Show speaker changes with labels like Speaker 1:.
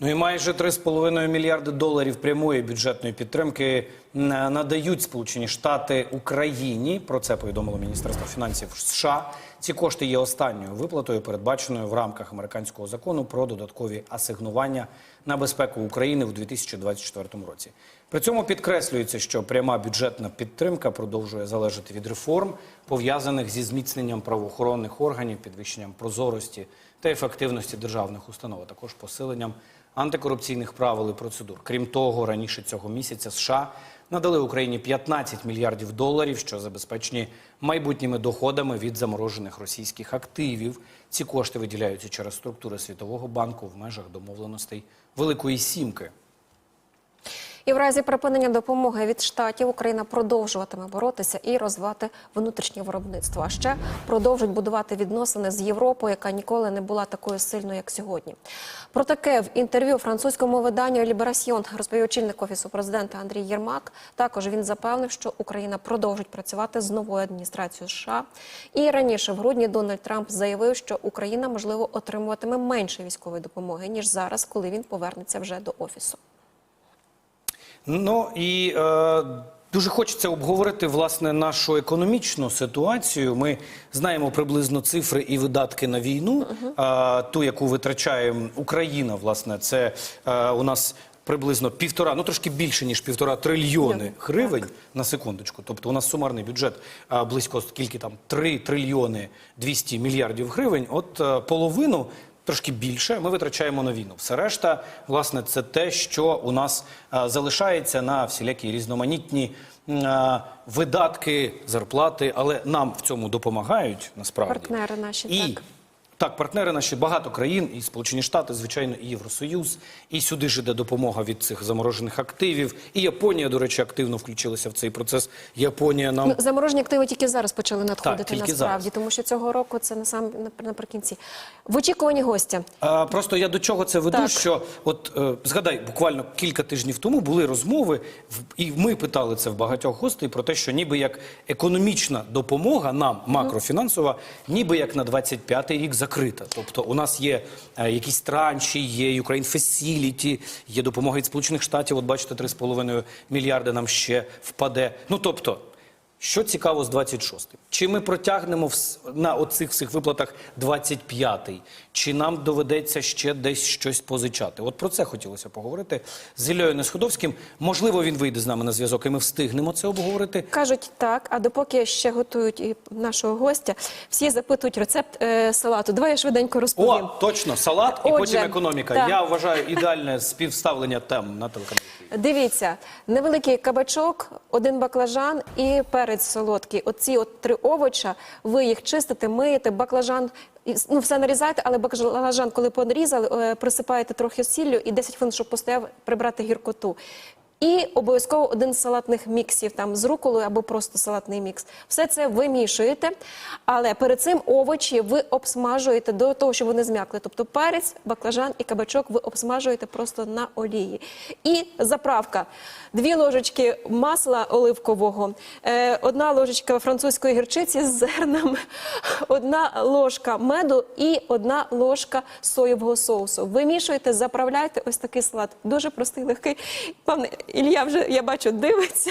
Speaker 1: Ну і майже 3,5 мільярди доларів прямої бюджетної підтримки надають Сполучені Штати Україні. Про це повідомило Міністерство фінансів США. Ці кошти є останньою виплатою, передбаченою в рамках американського закону про додаткові асигнування на безпеку України у 2024 році. При цьому підкреслюється, що пряма бюджетна підтримка продовжує залежати від реформ, пов'язаних зі зміцненням правоохоронних органів, підвищенням прозорості та ефективності державних установ, а також посиленням антикорупційних правил і процедур. Крім того, раніше цього місяця США надали Україні 15 мільярдів доларів, що забезпечені майбутніми доходами від заморожених російських активів. Ці кошти виділяються через структури Світового банку в межах домовленостей Великої Сімки.
Speaker 2: І в разі припинення допомоги від штатів Україна продовжуватиме боротися і розвивати внутрішнє виробництво. А ще продовжить будувати відносини з Європою, яка ніколи не була такою сильною, як сьогодні. Про таке в інтерв'ю французькому виданню Ліберасьйон розповів очільник офісу президента Андрій Єрмак. Також він запевнив, що Україна продовжить працювати з новою адміністрацією США. І раніше в грудні Дональд Трамп заявив, що Україна можливо отримуватиме менше військової допомоги ніж зараз, коли він повернеться вже до офісу.
Speaker 1: Ну і е, дуже хочеться обговорити власне нашу економічну ситуацію. Ми знаємо приблизно цифри і видатки на війну. Е, ту, яку витрачає Україна, власне, це е, у нас. Приблизно півтора, ну трошки більше ніж півтора трильйони гривень на секундочку. Тобто у нас сумарний бюджет а, близько скільки там 3 трильйони 200 мільярдів гривень. От е, половину трошки більше ми витрачаємо на війну. Все решта, власне, це те, що у нас а, залишається на всілякі різноманітні а, видатки, зарплати, але нам в цьому допомагають насправді
Speaker 2: Партнери наші,
Speaker 1: і
Speaker 2: так.
Speaker 1: Так, партнери наші багато країн, і Сполучені Штати, звичайно, і Євросоюз, і сюди ж іде допомога від цих заморожених активів. І Японія, до речі, активно включилася в цей процес. Японія нам
Speaker 2: Ну, заморожені активи тільки зараз почали надходити
Speaker 1: тільки
Speaker 2: насправді,
Speaker 1: зараз.
Speaker 2: тому що цього року це на сам наприкінці. В очікуванні гостя.
Speaker 1: А, просто я до чого це веду,
Speaker 2: Так.
Speaker 1: що от е, згадай, буквально кілька тижнів тому були розмови, і ми питали це в багатьох гостей про те, що ніби як економічна допомога нам, макрофінансова, ніби як на 25-й рік закрита. Тобто у нас є е, якісь транші, є Ukraine Facility, є допомога від Сполучених Штатів. От бачите, 3,5 мільярди нам ще впаде. Ну тобто. Що цікаво з 26-м? Чи ми протягнемо на оцих всіх виплатах 25-й? Чи нам доведеться ще десь щось позичати? От про це хотілося поговорити з Іллею Несходовським. Можливо, він вийде з нами на зв'язок, і ми встигнемо це обговорити.
Speaker 2: Кажуть так, а допоки ще готують і нашого гостя, всі запитують рецепт е, салату. Давай я швиденько розповім.
Speaker 1: О, точно, салат і
Speaker 2: Отже,
Speaker 1: потім економіка.
Speaker 2: так.
Speaker 1: Я вважаю ідеальне співставлення тем на телеканалі.
Speaker 2: Дивіться, невеликий кабачок, один баклажан і перець солодкий. Оці от три овоча, ви їх чистите, миєте, баклажан. Ну, все нарізаєте, але баклажан, коли понарізали, е, присипаєте трохи сіллю і 10 хвилин, щоб постояв, прибрати гіркоту. І обов'язково один з салатних міксів там з руколою або просто салатний мікс. Все це вимішуєте, але перед цим овочі ви обсмажуєте до того, щоб вони зм'якли. Тобто перець, баклажан і кабачок ви обсмажуєте просто на олії. І заправка: дві ложечки масла оливкового, е, одна ложечка французької гірчиці з зернами, одна ложка меду і одна ложка соєвого соусу. Вимішуєте, заправляєте ось такий салат. Дуже простий, легкий. Пане Ілля вже я бачу дивиться.